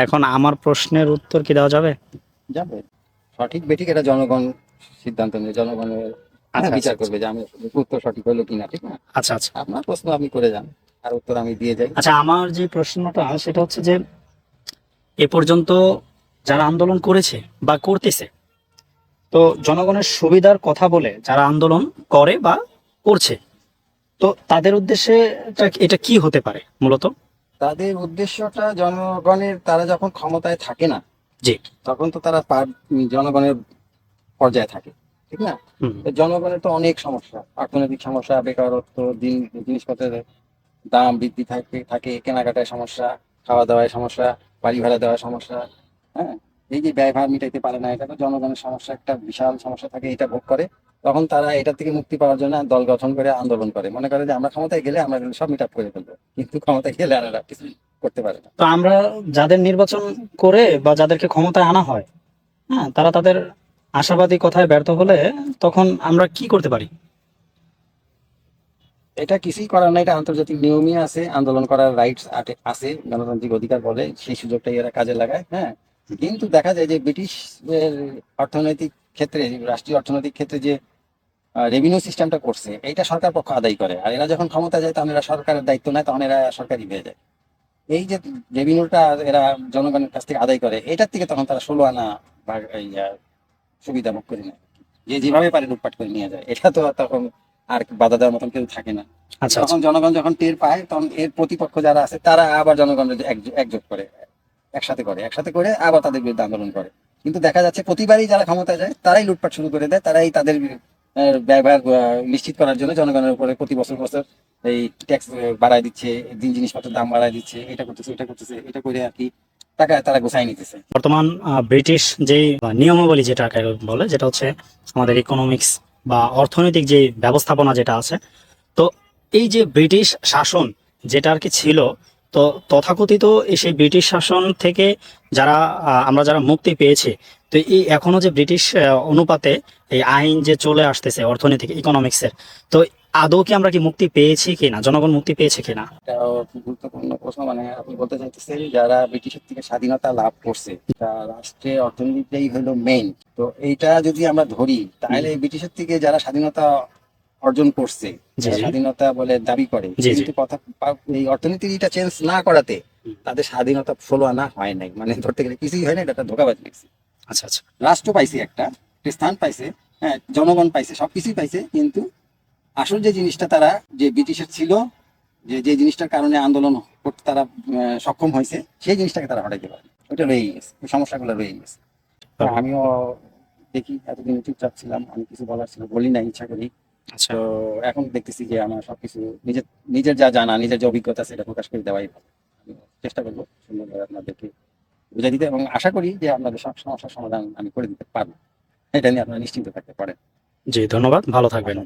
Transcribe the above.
এখন আমার প্রশ্নের উত্তর কি দেওয়া যাবে? যাবে। সঠিক বেঠিক এটা জনগণ সিদ্ধান্ত নেবে জনগণের আচ্ছা, বিচার আচ্ছা, করবে যে আমি উত্তর সঠিক হলো কিনা ঠিক না? আচ্ছা আচ্ছা। আপনার প্রশ্ন আপনি করে যান আর উত্তর আমি দিয়ে যাই। আচ্ছা আমার যে প্রশ্নটা সেটা হচ্ছে যে এ পর্যন্ত যারা আন্দোলন করেছে বা করতেছে তো জনগণের সুবিধার কথা বলে যারা আন্দোলন করে বা করছে তো তাদের উদ্দেশ্যে এটা কি হতে পারে মূলত? তাদের উদ্দেশ্যটা জনগণের তারা যখন ক্ষমতায় থাকে না যে তখন তো তারা জনগণের পর্যায়ে থাকে ঠিক না? জনগণের তো অনেক সমস্যা অর্থনৈতিক সমস্যা বেকারত্ব দিন জিনিসপত্রের দাম বৃদ্ধি থাকে থাকে কেনাকাটায় সমস্যা খাওয়া দাওয়ায় সমস্যা বাড়ি ভাড়া দেওয়ার সমস্যা হ্যাঁ? এই যে ব্যয়ভার মিটাইতে পারে না এটা তো জনগণের সমস্যা একটা বিশাল সমস্যা থাকে এটা ভোগ করে। তখন তারা এটা থেকে মুক্তি পাওয়ার জন্য দল গঠন করে আন্দোলন করে। মনে করে যে আমরা ক্ষমতায় গেলে আমরা সব মিট আপ করে ফেলব কিন্তু ক্ষমতায় গেলে আর কিছু করতে পারে না। তো আমরা যাদের নির্বাচন করে বা যাদেরকে ক্ষমতায় আনা হয় হ্যাঁ তারা তাদের আশাবাদী কথায় ব্যর্থ হলে তখন আমরা কি করতে পারি? এটা কিছুই করার নাই এটা আন্তর্জাতিক নিয়মই আছে আন্দোলন করার রাইটস আছে গণতান্ত্রিক অধিকার বলে সেই সুযোগটাই এরা কাজে লাগায় হ্যাঁ। কিন্তু দেখা যায় যে ব্রিটিশ অর্থনৈতিক ক্ষেত্রে রাষ্ট্রীয় অর্থনৈতিক ক্ষেত্রে যে রেভিনিউ সিস্টেমটা করছে এইটা সরকার পক্ষ আদায় করে। আর এরা যখন ক্ষমতা যায় তখন এরা সরকারের দায়িত্ব নেয় তখন এরা সরকারি হয়ে যায়। এই যে রেভিনিউটা এরা জনগণের কাছ থেকে আদায় করে এটার থেকে তখন তারা ষোলো আনা এই, সুবিধা ভোগ করে নেয়। যে যেভাবে পারে লুটপাট করে নিয়ে যায়। এটা তো তখন আর বাধা দেওয়ার মতন কেউ থাকে না। আচ্ছা আচ্ছা। তখন জনগণ যখন টের পায় তখন এর প্রতিপক্ষ যারা আছে তারা আবার জনগণের একজোট করে। একসাথে করে একসাথে করে আবার তাদের বিরুদ্ধে আন্দোলন করে। কিন্তু দেখা যাচ্ছে প্রতিবারই যারা ক্ষমতায় যায়, তারাই লুটপাট শুরু করে দেয়, তারাই তাদের ব্যবহার নিশ্চিত করার জন্য জনগণের উপরে প্রতি বছর বছর এই ট্যাক্স বাড়ায় দিচ্ছে, দিন জিনিসপত্রের দাম বাড়ায় দিচ্ছে, এটা করতেছে এটা করতেছে, এটা করে আর কি টাকা, তারা গোছাই নিতেছে। বর্তমান ব্রিটিশ যে নিয়মাবলী যেটাকে বলে, যেটা হচ্ছে আমাদের ইকোনমিক্স বা অর্থনৈতিক যে ব্যবস্থাপনা যেটা আছে, তো এই যে ব্রিটিশ শাসন যেটা আর কি ছিল তো তথাকথিত এই সেই ব্রিটিশ শাসন থেকে যারা আমরা যারা মুক্তি পেয়েছি তো এই এখনও যে ব্রিটিশ অনুপাতে এই আইন যে চলে আসতেছে অর্থনৈতিক ইকোনমিক্সের তো আদৌ কি আমরা কি মুক্তি পেয়েছি কিনা? জনগণ মুক্তি পেয়েছে কিনা? গুরুত্বপূর্ণ প্রশ্ন। মানে আপনি বলতে চাইতেছেন যারা ব্রিটিশের থেকে স্বাধীনতা লাভ করছে রাষ্ট্রের অর্থনীতিটাই হলো মেইন তো এইটা যদি আমরা ধরি তাহলে ব্রিটিশের থেকে যারা স্বাধীনতা অর্জন করছে। স্বাধীনতা বলে দাবি করে। কিন্তু কথা এই অর্থনীতির এটা চেঞ্জ না করাতে তাদের স্বাধীনতা ফলো আনা হয় নাই। মানে ধরতে গেলে কিছুই হয় না এটা ধোকাবাজ আচ্ছা আচ্ছা। রাষ্ট্র পাইছে একটা স্থান পাইছে হ্যাঁ জনগণ পাইছে সবকিছুই পাইছে কিন্তু আসল যে জিনিসটা তারা যে ব্রিটিশের ছিল যে যে জিনিসটার কারণে আন্দোলন করতে তারা সক্ষম হয়েছে সেই জিনিসটাকে তারা হটাইতে পারে। ওটা রয়ে গেছে সমস্যাগুলো রয়ে গেছে। আমিও দেখি এতদিন চুপচাপ ছিলাম আমি কিছু বলার ছিল বলি না ইচ্ছা করি। তো এখন দেখতেছি যে আমার সবকিছু নিজের নিজের যা জানা নিজের যে অভিজ্ঞতা সেটা প্রকাশ করে দেওয়াই চেষ্টা করব সুন্দরভাবে আপনাদেরকে বুঝে দিতে এবং আশা করি যে আপনাদের সব সমস্যার সমাধান আমি করে দিতে পারব। এটা নিয়ে আপনারা নিশ্চিন্ত থাকতে পারেন। জি ধন্যবাদ। ভালো থাকবেন।